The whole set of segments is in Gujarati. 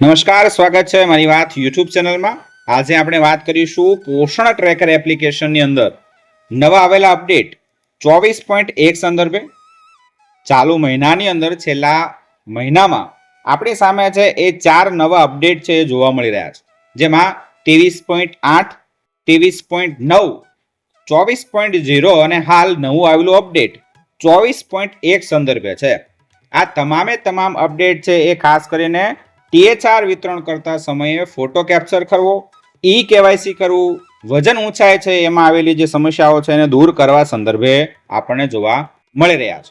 નમસ્કાર, સ્વાગત છે મારી વાત યુટ્યુબ ચેનલમાં. આજે આપણે વાત કરીશું પોષણ ટ્રેકર એપ્લિકેશનની અંદર નવા આવેલા અપડેટ ચોવીસ પોઈન્ટ એક સંદર્ભે ચાલુ મહિનાની અંદર છેલ્લા મહિનામાં આપણી સામે છે એ ચાર નવા અપડેટ છે એ જોવા મળી રહ્યા છે. જેમાં ત્રેવીસ પોઈન્ટ આઠ, ત્રેવીસ પોઈન્ટ નવ, ચોવીસ પોઈન્ટ ઝીરો અને હાલ નવું આવેલું અપડેટ ચોવીસ પોઈન્ટ એક સંદર્ભે છે. આ તમામે તમામ અપડેટ છે એ ખાસ કરીને ટીએચઆર વિતરણ કરતા સમયે ફોટો કેપ્ચર કરવો, ઈ કેવાયસી કરવું, વજન ઊંચાઈ છે એમાં આવેલી જે સમસ્યાઓ છે એને દૂર કરવા સંદર્ભે આપણને જોવા મળી રહ્યા છે.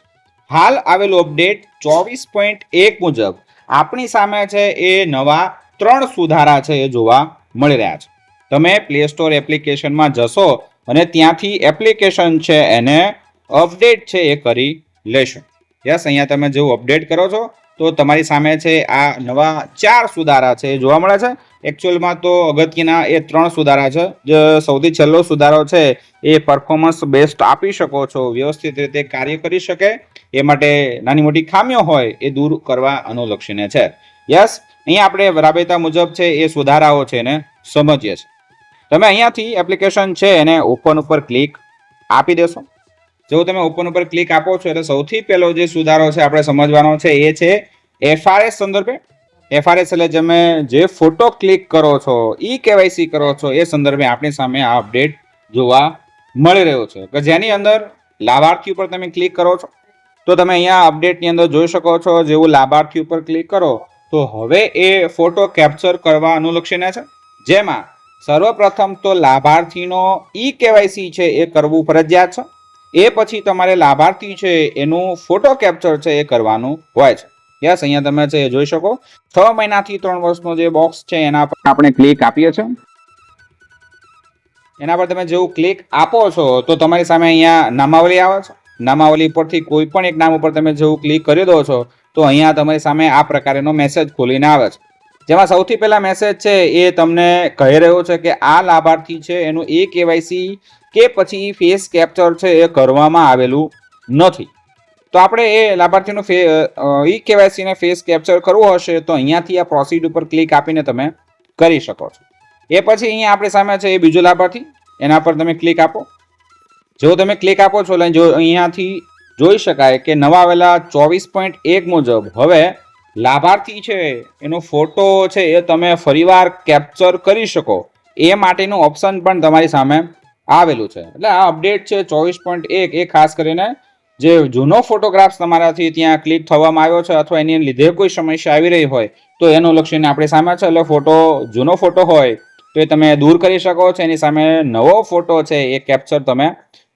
હાલ આવેલું અપડેટ ચોવીસ પોઈન્ટ એક મુજબ આપણી સામે છે એ નવા ત્રણ સુધારા છે એ જોવા મળી રહ્યા છે. તમે પ્લે સ્ટોર એપ્લિકેશનમાં જશો અને ત્યાંથી એપ્લિકેશન છે એને અપડેટ છે એ કરી લેશો. યસ, અહીંયા તમે જેવું અપડેટ કરો છો તો તમારી સામે છે આ નવા ચાર સુધારા છે, જોવા મળે છે? એકચ્યુઅલમાં તો અગત્યના એ ત્રણ સુધારા છે. જે સૌથી છેલ્લો સુધારો છે, એ પરફોર્મન્સ બેસ્ટ આપી શકો છો, વ્યવસ્થિત રીતે કાર્ય કરી શકે. એ માટે નાની મોટી ખામીઓ હોય, એ દૂર કરવા અનુલક્ષીને છે. યસ અહીંયા આપણે રાબેતા મુજબ છે, એ સુધારાઓ છે એને સમજીએ છીએ. તમે અહીંયાથી એપ્લિકેશન છે એને ઓપન ઉપર ક્લિક આપી દેશો. જો તમે ઓપન ઉપર ક્લિક આપો છો, એટલે સૌથી પહેલો જે સુધારો છે આપણે સમજવાનો છે એ છે એફઆરએસ સંદર્ભે. એફઆરએસ એટલે તમે જે ફોટો ક્લિક કરો છો, ઈ કેવાયસી કરો છો, એ સંદર્ભે આપણી સામે આ અપડેટ જોવા મળી રહ્યો છે. કે જેની અંદર લાભાર્થી ઉપર તમે ક્લિક કરો છો, તો તમે અહીંયા અપડેટની અંદર જોઈ શકો છો, જેવું લાભાર્થી ઉપર ક્લિક કરો, તો હવે એ ફોટો કેપ્ચર કરવા અનુલક્ષીને છે. જેમાં સર્વપ્રથમ તો લાભાર્થીનો ઈ કેવાયસી છે એ કરવું ફરજિયાત છે. એ પછી તમારે લાભાર્થી છે એનું ફોટો કેપ્ચર છે એ કરવાનું હોય છે. યસ અહીંયા તમે છે એ જોઈ શકો. છ મહિનાથી ત્રણ વર્ષનો જે બોક્સ છે એના પર આપણે ક્લિક આપીએ છીએ. એના પર તમે જેવું ક્લિક આપો છો તો તમારી સામે અહીંયા નામાવલી આવે છે. નામાવલી પરથી કોઈ પણ એક નામ ઉપર તમે જેવું ક્લિક કરી દો છો તો અહીંયા તમારી સામે આ પ્રકારનો મેસેજ ખોલીને આવે છે. જેમાં સૌથી પહેલા મેસેજ છે, એ તમને કહી રહ્યો છે કે આ લાભાર્થી છે, એનું એ કેવાયસી કે પછી ફેસ કેપ્ચર છે, એ કરવામાં આવેલું નથી. તો આપણે એ લાભાર્થીનું ફે ઈ કેવાયસીને ફેસ કેપ્ચર કરવું હશે, તો અહીંયાથી આ પ્રોસીડ ઉપર ક્લિક આપીને તમે કરી શકો છો. એ પછી અહીંયા આપણી સામે છે એ બીજો લાભાર્થી, એના પર તમે ક્લિક આપો. જો તમે ક્લિક આપો છો, એટલે જો અહીંયાથી જોઈ શકાય કે નવા આવેલા ચોવીસ પોઈન્ટ એક મુજબ હવે લાભાર્થી છે, એનો ફોટો છે એ તમે ફરીવાર કેપ્ચર કરી શકો. એ માટેનું ઓપ્શન પણ તમારી સામે આવેલું છે. એટલે આ અપડેટ છે ચોવીસ પોઈન્ટ એક, એ ખાસ કરીને જે જૂનો ફોટોગ્રાફ્સ તમારાથી ત્યાં ક્લિક થવામાં આવ્યો છે અથવા એની લીધે કોઈ સમસ્યા આવી રહી હોય, તો એનું લક્ષીને આપણી સામે છે. એટલે ફોટો, જૂનો ફોટો હોય, તો એ તમે દૂર કરી શકો છો. એની સામે નવો ફોટો છે એ કેપ્ચર તમે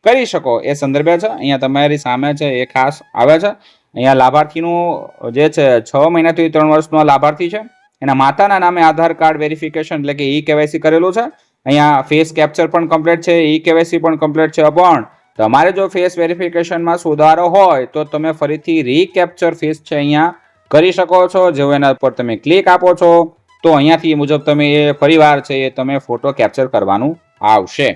કરી શકો. એ સંદર્ભે છે, અહીંયા તમારી સામે છે એ ખાસ આવે છે. અહીંયા લાભાર્થીનું જે છે, છ મહિનાથી ત્રણ વર્ષનો લાભાર્થી છે. એના માતાના નામે આધાર કાર્ડ વેરિફિકેશન એટલે કે ઈ કેવાયસી કરેલું છે. અહીંયા ફેસ કેપ્ચર પણ કમ્પ્લીટ છે ઈ કેવાયસી પણ કમ્પ્લીટ છે. પણ તમારે જો ફેસ વેરિફિકેશનમાં સુધારો હોય, તો તમે ફરીથી રીકેપ્ચર ફેસ છે અહીંયા કરી શકો છો. જેવો એના પર તમે ક્લિક આપો છો, તો અહીંયાથી મુજબ તમે એ ફરીવાર છે એ તમે ફોટો કેપ્ચર કરવાનું આવશે.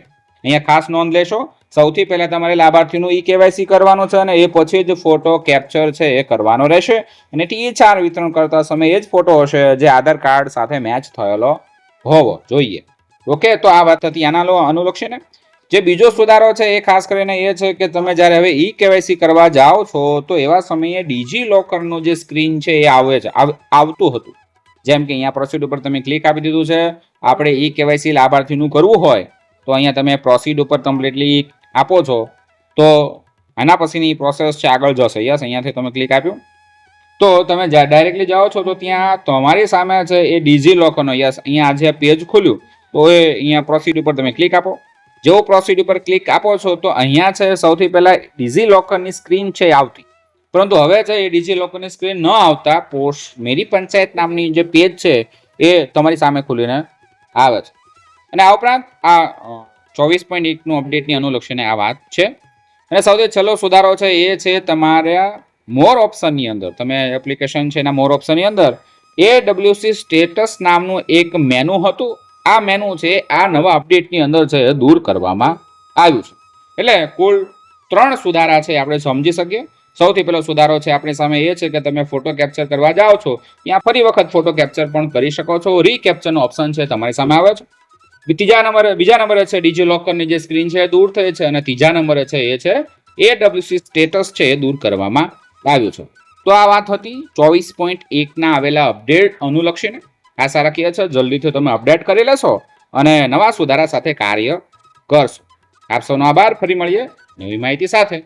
અહીંયા ખાસ નોંધ લેશો સૌથી પહેલાં તમારે લાભાર્થીનું ઈ કેવાયસી કરવાનું છે અને એ પછી જ ફોટો કેપ્ચર છે એ કરવાનો રહેશે. અને ટી ચાર વિતરણ કરતા સમયે એ જ ફોટો હશે. જે આધાર કાર્ડ સાથે મેચ થયેલો હોવો જોઈએ. ઓકે, તો આ વાત હતી આના અનુલક્ષીને. જે બીજો સુધારો છે એ ખાસ કરીને એ છે કે તમે જ્યારે હવે ઈ કેવાયસી કરવા જાઓ છો, તો એવા સમયે ડીજી લોકરનું જે સ્ક્રીન છે એ આવે છે આવતું હતું. જેમ કે અહીંયા પ્રોસીડ ઉપર તમે ક્લિક આપી દીધું છે. આપણે ઈ કેવાયસી લાભાર્થીનું કરવું હોય, તો અહીંયા તમે પ્રોસીડ ઉપર કમ્પ્લીટલી આપો છો, તો આના પછીની પ્રોસેસ છે, આગળ જશે. યસ અહીંયાથી તમે ક્લિક આપ્યું. તો તમે ડાયરેક્ટલી જાઓ છો, તો ત્યાં તમારી સામે છે એ ડીજી લોકરનો યસ અહીંયા આજે પેજ ખોલ્યું, તો એ અહીંયા પ્રોસીડ ઉપર તમે ક્લિક આપો. જેવો પ્રોસીડ ઉપર ક્લિક આપો છો, તો અહીંયા છે સૌથી પહેલાં ડીજી લોકરની સ્ક્રીન છે આવતી. પરંતુ હવે છે એ ડીજી લોકરની સ્ક્રીન ન આવતા પોસ્ટ મેરી પંચાયત નામની જે પેજ છે એ તમારી સામે ખુલીને આવે છે. અને આ ઉપરાંત આ ચોવીસ પોઈન્ટ એકનું અપડેટની અનુલક્ષીને આ વાત છે. અને સૌથી છેલ્લો સુધારો છે એ છે તમારા મોર ઓપ્શનની અંદર. તમે એપ્લિકેશન છે એના મોર ઓપ્શનની અંદર એ ડબલ્યુસી સ્ટેટસ નામનું એક મેનુ હતું. આ મેનુ છે આ નવા અપડેટની અંદર છે દૂર કરવામાં આવ્યું છે. એટલે કુલ ત્રણ સુધારા છે આપણે સમજી શકીએ. સૌથી પહેલો સુધારો છે આપણી સામે એ છે કે તમે ફોટો કેપ્ચર કરવા જાઓ છો. ત્યાં ફરી વખત ફોટો કેપ્ચર પણ કરી શકો છો. રીકેપ્ચરનો ઓપ્શન છે તમારી સામે આવે છે. ત્રીજા નંબરે, બીજા નંબરે છે ડીજી લોકરની જે સ્ક્રીન છે દૂર થઈ છે અને ત્રીજા નંબરે છે એ છે એડબ્લ્યુસી સ્ટેટસ છે એ દૂર કરવામાં આવ્યું છે. તો આ વાત હતી ચોવીસ પોઈન્ટ એકના આવેલા અપડેટ અનુલક્ષીને. આશા રાખીએ છે જલ્દીથી તમે અપડેટ કરી લેશો અને નવા સુધારા સાથે કાર્ય કરશો. આપ સૌનો આભાર, ફરી મળીએ નવી માહિતી સાથે.